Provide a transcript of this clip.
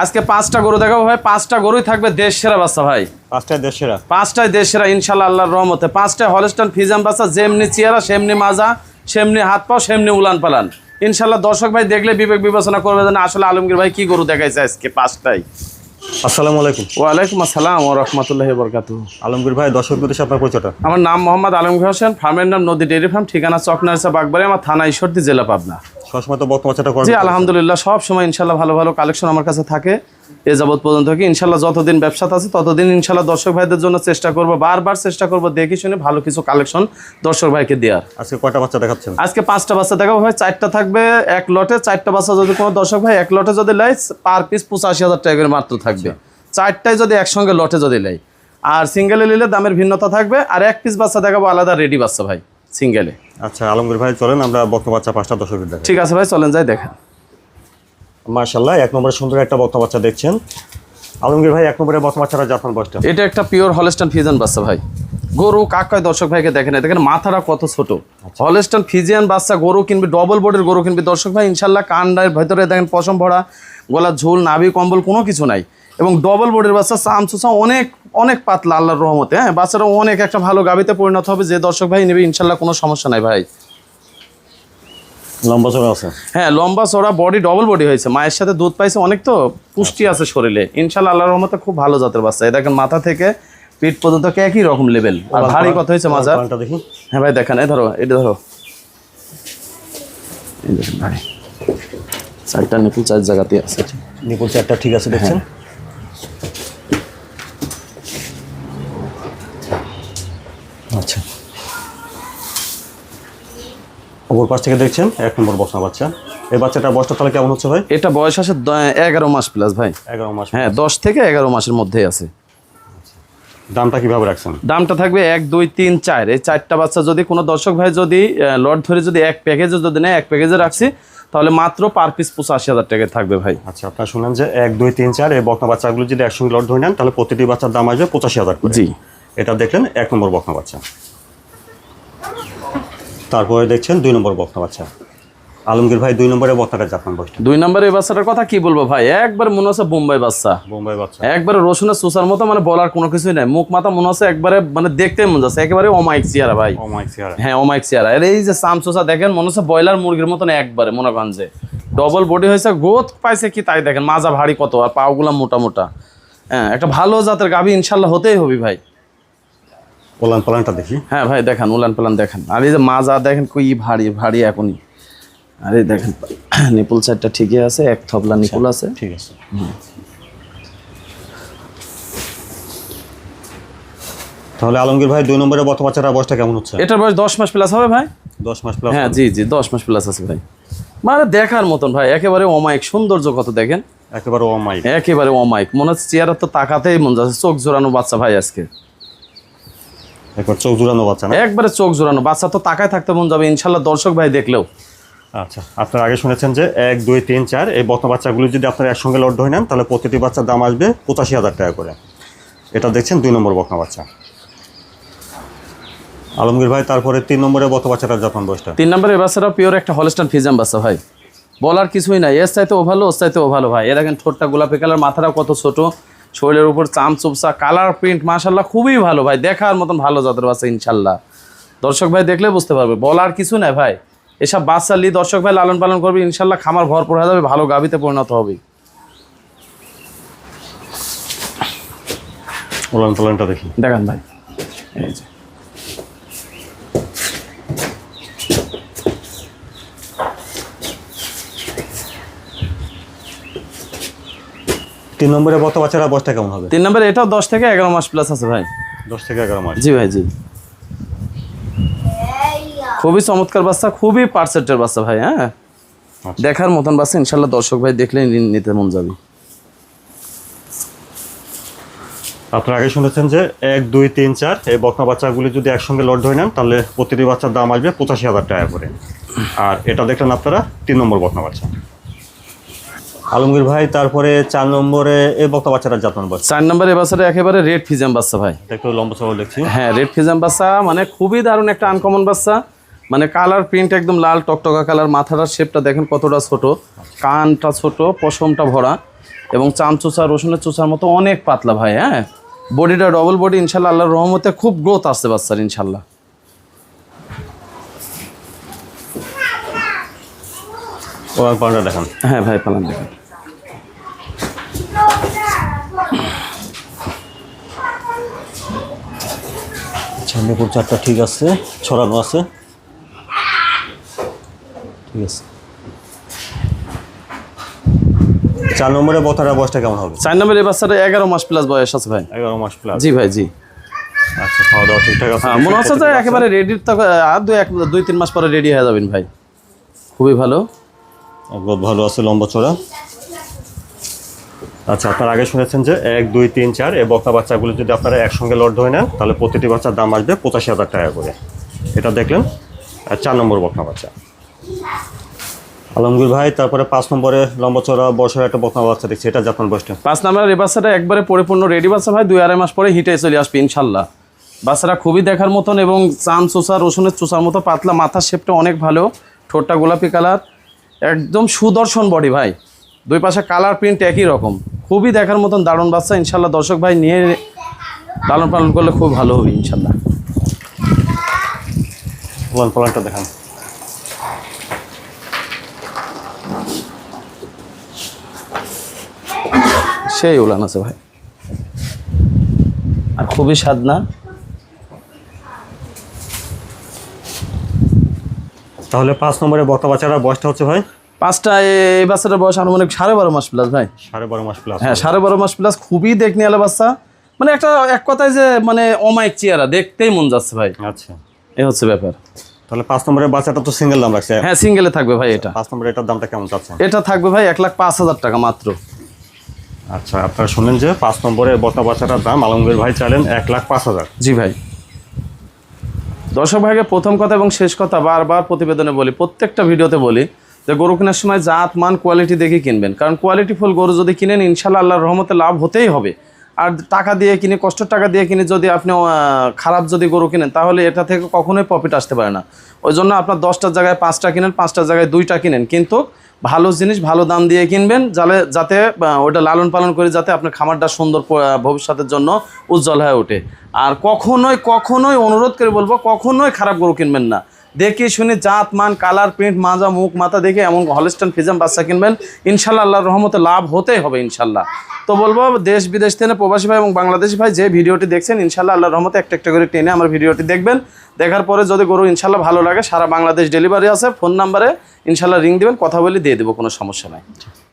আজকে পাঁচটা গরু দেখাবো ভাই। পাঁচটা গরুই থাকবে দেশ সেরা বাচ্চা ভাই। পাঁচটায় দেশ সেরা পাঁচটায় দেশ সেরা ইনশাল্লাহ আল্লাহর রহমতে। পাঁচটায় হলস্টান ফিজাম বাচ্চা যেমনি চেয়ারা সেমনি মাজা সেমনি হাত পাও সেমনি উলান পালান। ইনশাল্লাহ দর্শক ভাই দেখলে বিবেক বিবেচনা করবে যে না আসলে আলমগীর ভাই কি গরু দেখাইছে আজকে পাঁচটাই আসসালামু আলাইকুম। ওয়ালাইকুম আসসালাম ও রহমতুল্লাহ বরকাত আলমগীর ভাই দর্শক উদ্দেশ্যে আপনার পরিচয়টা? আমার নাম মোহাম্মদ আলমগীর হোসেন ফার্মের নাম নদী ডেয়ারি ফার্ম ঠিকানা চকনারসা বাগবাড়ি আমার থানা ঈশ্বরদী জেলা পাবনা। সবসময় তো বর্তমান বাচ্চাটা জি আলহামদুলিল্লাহ সব সময় ইনশাল্লাহ ভালো ভালো কালেকশন আমার কাছে থাকে এ যাবৎ পর্যন্ত কি ইনশাল্লাহ যতদিন ব্যবসাতে আছে ততদিন ইনশাল্লাহ দর্শক ভাইদের জন্য চেষ্টা করব বারবার চেষ্টা করব দেখি শুনে ভালো কিছু কালেকশন দর্শক ভাইকে দেওয়ার আজকে কয়টা বাচ্চা দেখাচ্ছেন? আজকে পাঁচটা বাচ্চা দেখাবো ভাই চারটা থাকবে এক লটে চারটা বাচ্চা যদি কোনো দর্শক ভাই এক লটে যদি লেয় পার পিস পঁচাশি হাজার টাকা করে মাত্র থাকবে। চারটায় যদি একসঙ্গে লটে যদি লেয়। আর সিঙ্গেলে নিলে দামের ভিন্নতা থাকবে আর এক পিস বাচ্চা দেখাবো আলাদা রেডি বাচ্চা ভাই সিঙ্গেলে আচ্ছা আলমগীর ভাই চলেন আমরা বক্ত বাচ্চা পাঁচটা দর্শকের দেখা ঠিক আছে ভাই চলেন যাই দেখেন মার্শাল্লাহ এক নম্বরে সুন্দর একটা বক্ত বাচ্চা দেখছেন। আলমগীর ভাই এক নম্বরে বর্তমান বাচ্চাটা জাপান বয়সটা। এটা একটা পিওর হলেস্টান ফিজিয়ান বাচ্চা ভাই। গরু কাকায় দর্শক ভাইকে দেখেন দেখেন মাথাটা কত ছোট। হলস্টান ফিজিয়ান বাচ্চা গরু কিনবি ডবল বোর্ডের গরু কিনবি দর্শক ভাই ইনশাল্লাহ কান্ডার ভেতরে দেখেন পশম ভরা গলার ঝোল নাভি কম্বল কোনো কিছু নাই। এবং ডবল বডির বাচ্চা চুচা অনেক অনেক পাতলা আল্লাহর রহমতে হ্যাঁ? বাচ্চারা অনেক একটা ভালো গাবিতে পরিণত হবে যে দর্শক ভাই নেবে ইনশাল্লাহ কোনো সমস্যা নাই ভাই। লম্বা চড়া আছে? হ্যাঁ লম্বা চড়া বডি ডবল বডি হয়েছে। মায়ের সাথে দুধ পাইছে অনেক তো পুষ্টি আছে শরীরে। ইনশাল্লাহ আল্লাহর রহমতে খুব ভালো জাতের বাচ্চা। দেখেন মাথা থেকে পিঠ পর্যন্ত একই রকম লেভেল আর ভারী কত হয়েছে মাজা দেখি। হ্যাঁ ভাই দেখেন এই ধরো এটা ধরো। এই দেখেন ভাই চারটা নিপুল চার জায়গাতে আছে। নিপুল চারটা ঠিক আছে দেখছেন? অপর পাশ থেকে দেখছেন এক নম্বর বসনা বাচ্চা। এই বাচ্চাটা বয়সটা তাহলে কেমন হচ্ছে ভাই? এটা বয়স আছে এগারো মাস প্লাস ভাই। এগারো মাস হ্যাঁ দশ থেকে এগারো মাসের মধ্যেই আছে। দামটা কীভাবে রাখছেন? দামটা থাকবে এক দুই তিন চার। এই চারটা বাচ্চা যদি কোনো দর্শক ভাই যদি লট ধরে যদি এক প্যাকেজে যদি নেয় এক প্যাকেজে রাখছি তাহলে মাত্র পার পিস পঁচাশি হাজার টাকা থাকবে ভাই। আচ্ছা আপনার শুনলেন যে এক দুই তিন চার এই বকনা বাচ্চাগুলো যদি একসঙ্গে লট ধরে নেন তাহলে প্রতিটি বাচ্চার দাম আসবে পঁচাশি হাজার জি। এটা দেখলেন এক নম্বর বকনা বাচ্চা। তারপরে দেখছেন দুই নম্বর বকনা বাচ্চা। আলমগীর ভাই দুই নম্বরে বকনাটা জাপান বসটা দুই নম্বরে এই বাচ্চাটার কথা কি বলব ভাই? একবার মনে হচ্ছে বোম্বাই বাচ্চা। বোম্বাই বাচ্চা। একবারে রসুনের সুসার মতো মানে বলার কোনো কিছুই নাই। মুখ মাথা মনে হচ্ছে একবারে মানে দেখতে মন যাচ্ছে। একেবারে অমাইক চেয়ারা ভাই। ও মাই সিয়ারা হ্যাঁ অমাইক চেয়ারা এই যে সাম সুসা দেখেন মনে হচ্ছে ব্রয়লার মুরগির মতন একবারে মনে করেন যে। ডবল বডি হয়েছে গ্রোথ পাইছে কি তাই দেখেন। মাজা ভারী কত আর পাওগুলা মোটা মোটা। হ্যাঁ একটা ভালো জাতের গাভি ইনশাল্লাহ হতেই হবে ভাই। পোলান পালানটা দেখি। হ্যাঁ ভাই দেখেন উলান পালান দেখেন। আর এই যে মাজা দেখেন কই ভারী ভারী এখনই। আরে দেখেন নিপুল সাইডটা ঠিকই আছে এক থবলা নিপুল আছে। ঠিক আছে। তাহলে আলমগীর ভাই দুই নম্বরে বত বাচ্চাটার বয়সটা কেমন হচ্ছে? এটার বয়স দশ মাস প্লাস হবে ভাই? দশ মাস প্লাস হ্যাঁ জি জি দশ মাস প্লাস আছে ভাই। মানে দেখার মতন ভাই একেবারে অমায়িক সৌন্দর্য কত দেখেন? একেবারে অমায়িক। একেবারে অমায়িক। মনে হচ্ছে চেয়ারের তো তাকাতেই মন যাচ্ছে চোখ জোরানো বাচ্চা ভাই আজকে। একবার চোখ জুড়ানো বাচ্চা না? একবারে চোখ জোরানো বাচ্চা তো তাকায় থাকতে মন যাবে ইনশাল্লাহ দর্শক ভাই দেখলেও। আচ্ছা আপনারা আগে শুনেছেন যে এক দুই তিন চার এই বত বাচ্চাগুলো যদি আপনারা একসঙ্গে লট হয়ে নেন তাহলে প্রতিটি বাচ্চার দাম আসবে পঁচাশি হাজার টাকা করে। এটা দেখছেন দুই নম্বর বকনা বাচ্চা। আলমগীর ভাই তারপরে তিন নম্বরে বত বাচ্চাটা যখন বয়সটা। তিন নম্বরের বাচ্চাটা পিওর একটা হলস্টান ফিজাম বাচ্চা ভাই। বলার কিছুই নাই। এর চাইতে ও ভালো ওর চাইতে ও ভালো ভাই। এ দেখেন ঠোঁটটা গোলাপি কালার মাথাটা কত ছোট। শরীরের উপর চাম চুপসা কালার প্রিন্ট মাশাল্লাহ খুবই ভালো ভাই। দেখার মতন ভালো জাতের বাচ্চা ইনশাল্লাহ দর্শক ভাই দেখলে বুঝতে পারবে। বলার কিছু নাই ভাই। এসব বাচ্চা লি দর্শক ভাই লালন পালন করবে ইনশাল্লাহ খামার ভরপুর হয়ে যাবে ভালো গাবিতে পরিণত হবে। পালানটা দেখি। দেখেন ভাই। এই যে। তিন নম্বরে বত বাচ্চাটার বয়সটা কেমন হবে? তিন নম্বরে এটাও দশ থেকে এগারো মাস প্লাস আছে ভাই। দশ থেকে এগারো মাস। জি ভাই জি। খুবই চমৎকার বাচ্চা খুবই পার্সেন্টের বাচ্চা ভাই হ্যাঁ? আচ্ছা। দেখার মতন বাচ্চা ইনশাল্লাহ দর্শক ভাই দেখলে নিতে মন যাবে। আপনারা আগে শুনেছেন যে এক দুই তিন চার এই বকনা বাচ্চাগুলি যদি একসঙ্গে লট ধরে নেন তাহলে প্রতিটি বাচ্চার দাম আসবে পঁচাশি হাজার টাকা করে। আর এটা দেখলেন আপনারা তিন নম্বর বকনা বাচ্চা। আলমগীর ভাই তারপরে চার নম্বরে এই বক্তা বাচ্চাটার যত্ন বাচ্চা চার নম্বর এবছরে একেবারে রেড ফিজাম বাচ্চা ভাই। একটু লম্বা চড়া দেখছি। হ্যাঁ রেড ফিজাম বাচ্চা মানে খুবই দারুণ একটা আনকমন বাচ্চা। মানে কালার প্রিন্ট একদম লাল টকটকা কালার মাথাটার শেপটা দেখেন কতটা ছোট। কানটা ছোট পশমটা ভরা এবং চাম চোচা রসুনের চোচার মতো অনেক পাতলা ভাই হ্যাঁ। বডিটা ডবল বডি ইনশাল্লাহ আল্লাহর রহমতে খুব গ্রোথ আসছে বাচ্চার ইনশাল্লাহ। ও দেখান। হ্যাঁ ভাই পালান দেখেন। সামনে পুরো চারটা ঠিক আছে ছড়ানো আছে। ঠিক আছে। চার নম্বরে বতারা বয়সটা কেমন হবে? চার নম্বর বাচ্চাটা এগারো মাস প্লাস বয়স আছে ভাই। এগারো মাস প্লাস জি ভাই জি। আচ্ছা খাওয়া দাওয়া ঠিকঠাক আছে? হ্যাঁ মনে হচ্ছে যে একেবারে রেডি আর দুই এক দুই তিন মাস পরে রেডি হয়ে যাবেন ভাই। খুবই ভালো। ভালো আছে লম্বা চড়া আচ্ছা আপনারা আগে শুনেছেন যে এক, দুই, তিন, চার, এই বক্তা বাচ্চাগুলো যদি আপনারা একসঙ্গে লট ধরে নেন, তাহলে প্রতিটি বাচ্চার দাম আসবে পঁচাশি হাজার টাকা করে। এটা দেখলেন, আর চার নম্বর বকনা বাচ্চা। আলমগীর ভাই, তারপরে পাঁচ নম্বরে লম্বা চড়া বছর একটা বকনা বাচ্চা দেখছি, এটা জাপান বয়সটা। পাঁচ নাম্বার এই বাচ্চাটা একবারে পরিপূর্ণ রেডি বাচ্চা ভাই, দুই আড়াই মাস পরে হিটে চলে আসবে, ইনশাল্লাহ। বাচ্চাটা খুবই দেখার মতন এবং চান, চোষা, রসুনের চোষার মতো, পাতলা, মাথার শেপটা অনেক ভালো, ঠোঁটটা গোলাপি কালার একদম সুদর্শন বডি ভাই। দুই পাশে কালার প্রিন্ট একই রকম। খুবই দেখার মতন দারুণ বাচ্চা। ইনশাল্লাহ দর্শক ভাই নিয়ে লালন পালন করলে খুব ভালো হবে ইনশাল্লাহ। লাল পালানটা দেখান। সেই উলান আছে ভাই। আর খুবই স্বাদ না তাহলে পাঁচ নম্বরে বকনা বাচ্চারা বয়সটা হচ্ছে ভাই? পাঁচটা এই বাচ্চাটার বয়স আনুমানিক সাড়ে বারো মাস প্লাস ভাই। সাড়ে বারো মাস প্লাস হ্যাঁ সাড়ে বারো মাস প্লাস খুবই দেখনি আলা বাচ্চা। মানে একটা এক কথায় যে মানে অমায়িক চেয়ারা দেখতেই মন যাচ্ছে ভাই। আচ্ছা। এ হচ্ছে ব্যাপার। তাহলে পাঁচ নম্বরের বাচ্চাটা তো সিঙ্গেল দাম রাখছে। হ্যাঁ সিঙ্গেলে থাকবে ভাই এটা। পাঁচ এটার দামটা কেমন চাচ্ছেন? এটা থাকবে ভাই এক লাখ পাঁচ হাজার টাকা মাত্র। আচ্ছা আপনারা শুনলেন যে পাঁচ নম্বরে বকনা বাচ্চাটার দাম আলমগীর ভাই চাইলেন এক লাখ পাঁচ হাজার। জি ভাই। দর্শক ভাইকে প্রথম কথা এবং শেষ কথা বারবার প্রতিবেদনে বলি প্রত্যেকটা ভিডিওতে বলি যে গরু কেনার সময় জাত, মান কোয়ালিটি দেখে কিনবেন। কারণ কোয়ালিটি ফুল গরু যদি কিনেন, ইনশাল্লাহ আল্লাহর রহমতে লাভ হতেই হবে। আর টাকা দিয়ে কিনে, কষ্টের টাকা দিয়ে কিনে যদি আপনি খারাপ যদি গরু কিনেন, তাহলে এটা থেকে কখনোই প্রফিট আসতে পারে না। ওই জন্য আপনার দশটার জায়গায় পাঁচটা কিনেন, পাঁচটার জায়গায় দুইটা কিনেন। কিন্তু ভালো জিনিস, ভালো দাম দিয়ে কিনবেন যাতে যাতে ওটা লালন পালন করে যাতে আপনার খামারটা সুন্দর ভবিষ্যতের জন্য উজ্জ্বল হয়ে ওঠে। আর কখনোই কখনোই অনুরোধ করে বলব, কখনোই খারাপ গরু কিনবেন না। দেখে শুনে জাত, মান কালার প্রিন্ট মাজা, মুখ, মাথা দেখে এমন হলস্টান ফিজাম বাচ্চা কিনবেন। ইনশাল্লাহ আল্লাহর রহমতে লাভ হতেই হবে ইনশাল্লাহ তো বলব, দেশ, বিদেশ থেকে প্রবাসী ভাই এবং বাংলাদেশি ভাই যে ভিডিওটি দেখছেন ইনশাল্লাহ আল্লাহর রহমতে একটা একটা করে টেনে আমার ভিডিওটি দেখবেন। দেখার পরে যদি গরু ইনশাল্লাহ ভালো লাগে, সারা বাংলাদেশ ডেলিভারি আছে। ফোন নাম্বারে ইনশাল্লাহ রিং দেবেন, কথা বলে দিয়ে দেবো, কোনো সমস্যা নাই।